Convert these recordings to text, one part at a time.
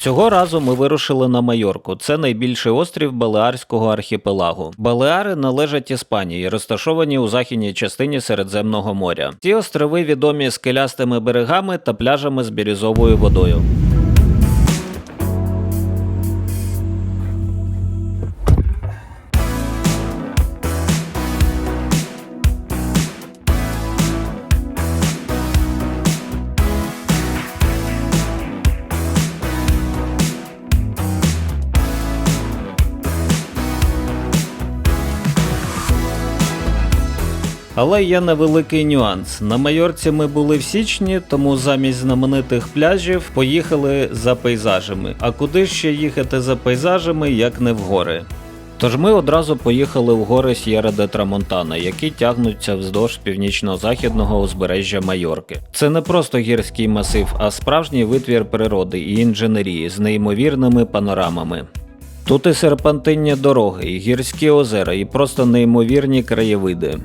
Цього разу ми вирушили на Майорку. Це найбільший острів Балеарського архіпелагу. Балеари належать Іспанії, розташовані у західній частині Середземного моря. Ці острови відомі скелястими берегами та пляжами з бірюзовою водою. Але є невеликий нюанс. На Майорці ми були в січні, тому замість знаменитих пляжів поїхали за пейзажами. А куди ще їхати за пейзажами, як не в гори? Тож ми одразу поїхали в гори С'єра де Трамонтана, які тягнуться вздовж північно-західного узбережжя Майорки. Це не просто гірський масив, а справжній витвір природи і інженерії з неймовірними панорамами. Тут і серпантинні дороги, і гірські озера, і просто неймовірні краєвиди.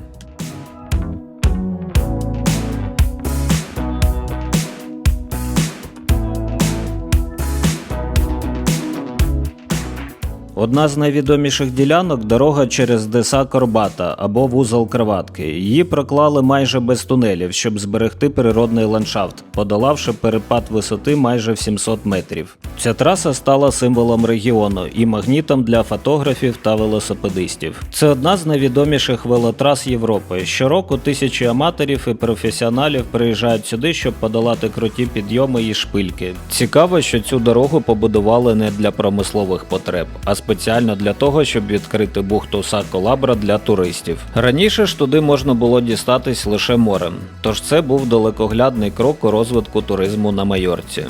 Одна з найвідоміших ділянок дорога через Деса Корбата або вузол Кроватки. Її проклали майже без тунелів, щоб зберегти природний ландшафт, подолавши перепад висоти майже в 700 метрів. Ця траса стала символом регіону і магнітом для фотографів та велосипедистів. Це одна з найвідоміших велотрас Європи. Щороку тисячі аматорів і професіоналів приїжджають сюди, щоб подолати круті підйоми і шпильки. Цікаво, що цю дорогу побудували не для промислових потреб, а спеціально для того, щоб відкрити бухту Саколабра для туристів. Раніше ж туди можна було дістатись лише морем, тож це був далекоглядний крок у розвитку туризму на Майорці.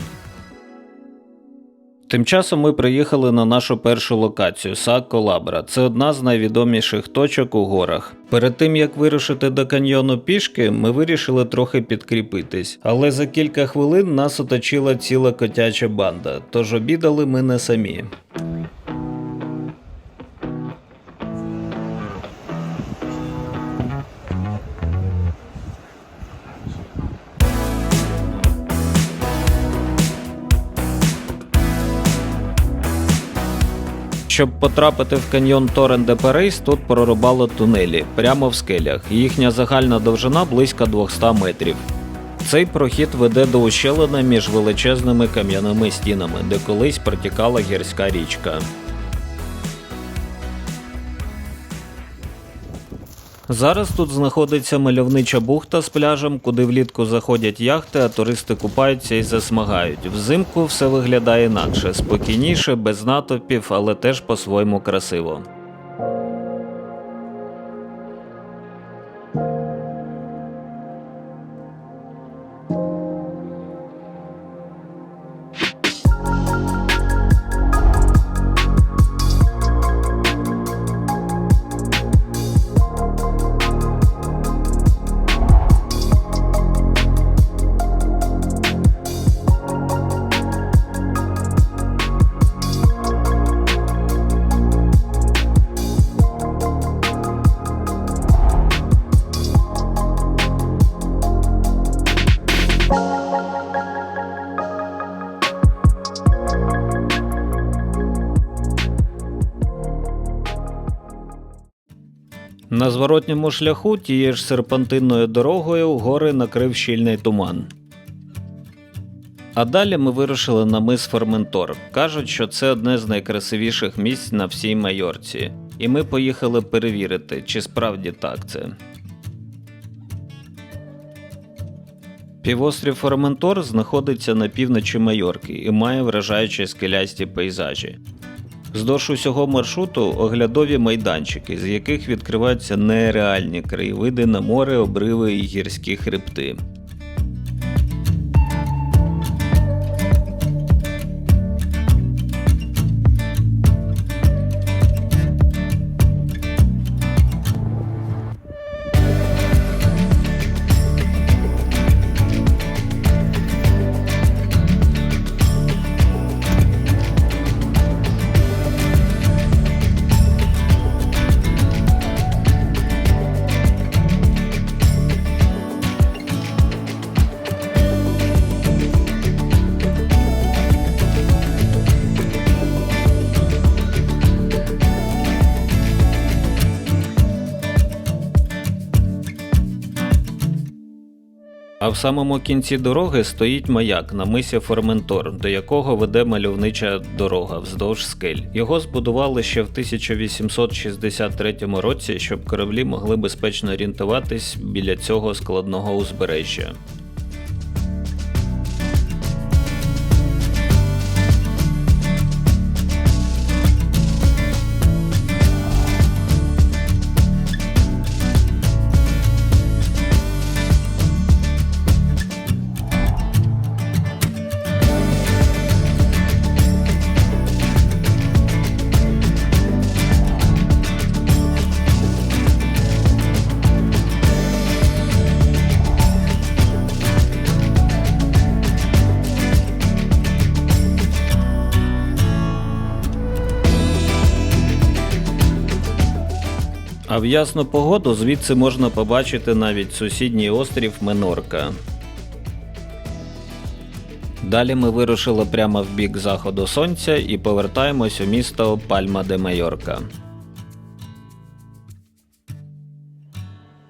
Тим часом ми приїхали на нашу першу локацію Сакко Лабра. Це одна з найвідоміших точок у горах. Перед тим як вирушити до каньйону пішки, ми вирішили трохи підкріпитись, але за кілька хвилин нас оточила ціла котяча банда, тож обідали ми не самі. Щоб потрапити в каньйон Торен де Перейс, тут прорубали тунелі прямо в скелях. Їхня загальна довжина близько 200 метрів. Цей прохід веде до ущелини між величезними кам'яними стінами, де колись протікала гірська річка. Зараз тут знаходиться мальовнича бухта з пляжем, куди влітку заходять яхти, а туристи купаються і засмагають. Взимку все виглядає інакше, спокійніше, без натовпів, але теж по-своєму красиво. На зворотньому шляху тією ж серпантинною дорогою гори накрив щільний туман. А далі ми вирушили на мис Форментор. Кажуть, що це одне з найкрасивіших місць на всій Майорці. І ми поїхали перевірити, чи справді так це. Півострів Форментор знаходиться на півночі Майорки і має вражаючі скелясті пейзажі. Вздовж усього маршруту оглядові майданчики, з яких відкриваються нереальні краєвиди на море, обриви і гірські хребти. Самому кінці дороги стоїть маяк на мисі Форментор, до якого веде мальовнича дорога вздовж скель. Його збудували ще в 1863 році, щоб кораблі могли безпечно орієнтуватись біля цього складного узбережжя. А в ясну погоду звідси можна побачити навіть сусідній острів Менорка. Далі ми вирушили прямо в бік заходу сонця і повертаємось у місто Пальма де Майорка.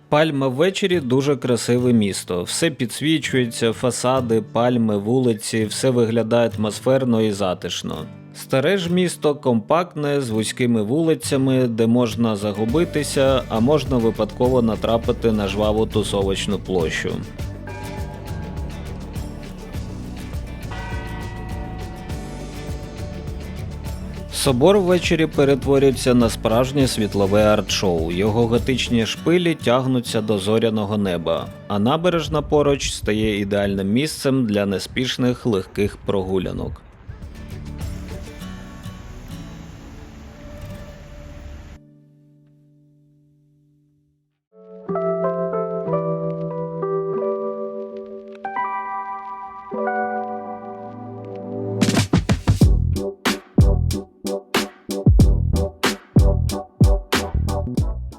Пальма ввечері дуже красиве місто. Все підсвічується, фасади, пальми, вулиці, все виглядає атмосферно і затишно. Старе ж місто компактне з вузькими вулицями, де можна загубитися, а можна випадково натрапити на жваву тусовочну площу. Собор ввечері перетворюється на справжнє світлове арт-шоу. Його готичні шпилі тягнуться до зоряного неба, а набережна поруч стає ідеальним місцем для неспішних легких прогулянок.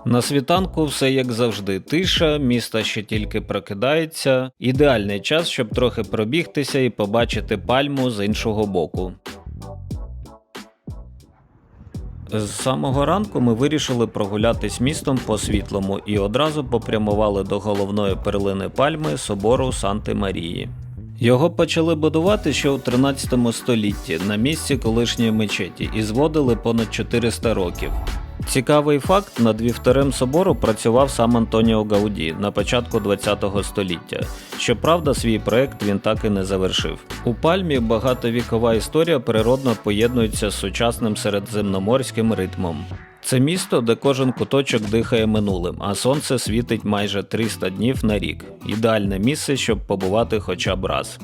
На світанку все як завжди. Тиша, місто ще тільки прокидається. Ідеальний час, щоб трохи пробігтися і побачити пальму з іншого боку. З самого ранку ми вирішили прогулятись містом по світлому і одразу попрямували до головної перлини пальми собору Санти Марії. Його почали будувати ще у 13 столітті на місці колишньої мечеті і зводили понад 400 років. Цікавий факт: над вівтарем собору працював сам Антоніо Гауді на початку ХХ століття. Щоправда, свій проект він так і не завершив. У пальмі багатовікова історія природно поєднується з сучасним середземноморським ритмом. Це місто, де кожен куточок дихає минулим, а сонце світить майже 300 днів на рік. Ідеальне місце, щоб побувати хоча б раз.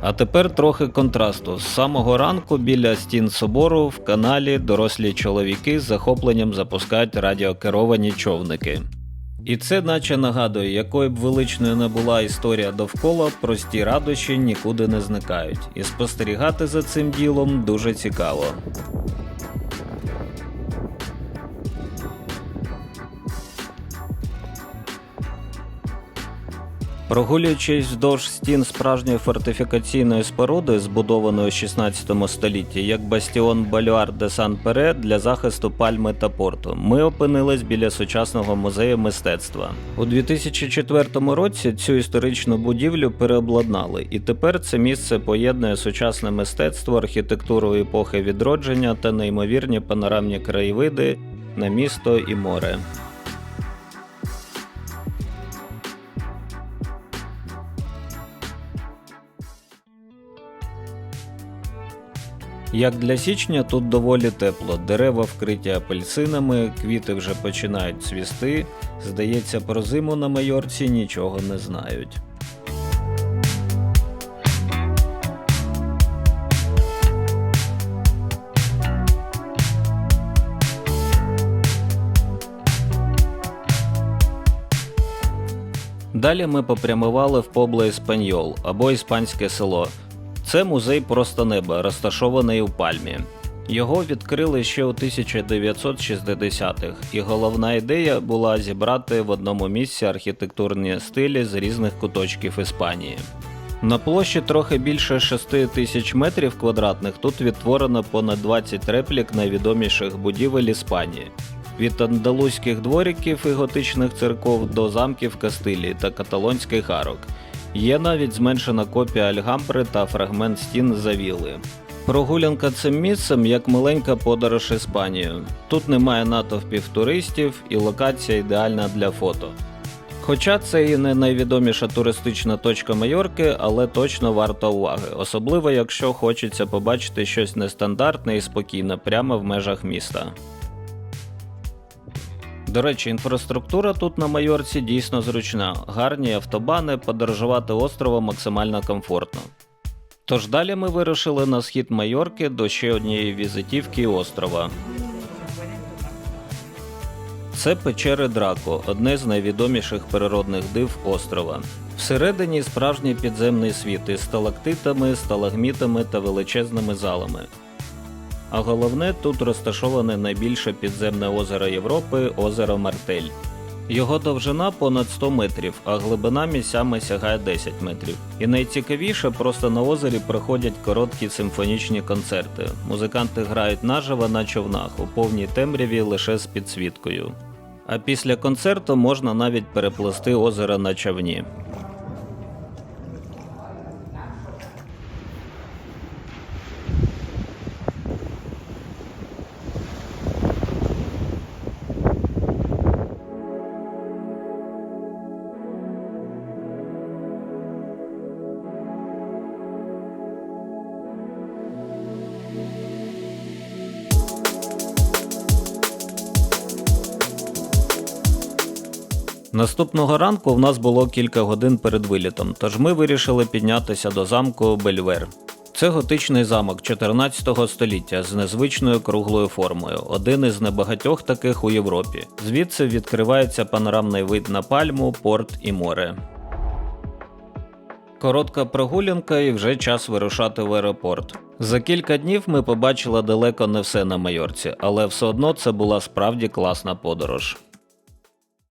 А тепер трохи контрасту. З самого ранку біля стін собору в каналі дорослі чоловіки з захопленням запускають радіокеровані човники. І це наче нагадує, якою б величною не була історія довкола, прості радощі нікуди не зникають. І спостерігати за цим ділом дуже цікаво. Прогулюючись вздовж стін справжньої фортифікаційної споруди, збудованої у 16 столітті, як бастіон Балюар де Сан Пере для захисту пальми та порту, ми опинились біля сучасного музею мистецтва. У 2004 році цю історичну будівлю переобладнали, і тепер це місце поєднує сучасне мистецтво, архітектуру епохи відродження та неймовірні панорамні краєвиди на місто і море. Як для січня тут доволі тепло, дерева вкриті апельсинами, квіти вже починають цвісти. Здається, про зиму на майорці нічого не знають. Далі ми попрямували в Побле Іспаньол або Іспанське село. Це музей просто неба, розташований у Пальмі. Його відкрили ще у 1960-х, і головна ідея була зібрати в одному місці архітектурні стилі з різних куточків Іспанії. На площі трохи більше 6 тисяч метрів квадратних тут відтворено понад 20 реплік найвідоміших будівель Іспанії. від андалузьких двориків і готичних церков до замків Кастилії та каталонських арок. Є навіть зменшена копія Альгамбри та фрагмент стін Завіли. Прогулянка цим місцем як маленька подорож Іспанією. Тут немає натовпів туристів і локація ідеальна для фото. Хоча це і не найвідоміша туристична точка Майорки, але точно варта уваги, особливо якщо хочеться побачити щось нестандартне і спокійне прямо в межах міста. До речі, інфраструктура тут на Майорці дійсно зручна, гарні автобани, подорожувати островом максимально комфортно. Тож далі ми вирушили на схід Майорки до ще однієї візитівки острова. Це печери Драко, одне з найвідоміших природних див острова. Всередині справжній підземний світ із сталактитами, сталагмітами та величезними залами. А головне, тут розташоване найбільше підземне озеро Європи озеро Мартель. Його довжина понад 100 метрів, а глибина місцями сягає 10 метрів. І найцікавіше, просто на озері проходять короткі симфонічні концерти. Музиканти грають наживо на човнах у повній темряві лише з підсвіткою. А після концерту можна навіть переплести озеро на човні. Наступного ранку в нас було кілька годин перед вилітом, тож ми вирішили піднятися до замку Бельвер. Це готичний замок 14 століття з незвичною круглою формою, один із небагатьох таких у Європі. Звідси відкривається панорамний вид на пальму, порт і море. Коротка прогулянка і вже час вирушати в аеропорт. За кілька днів ми побачили далеко не все на Майорці, але все одно це була справді класна подорож.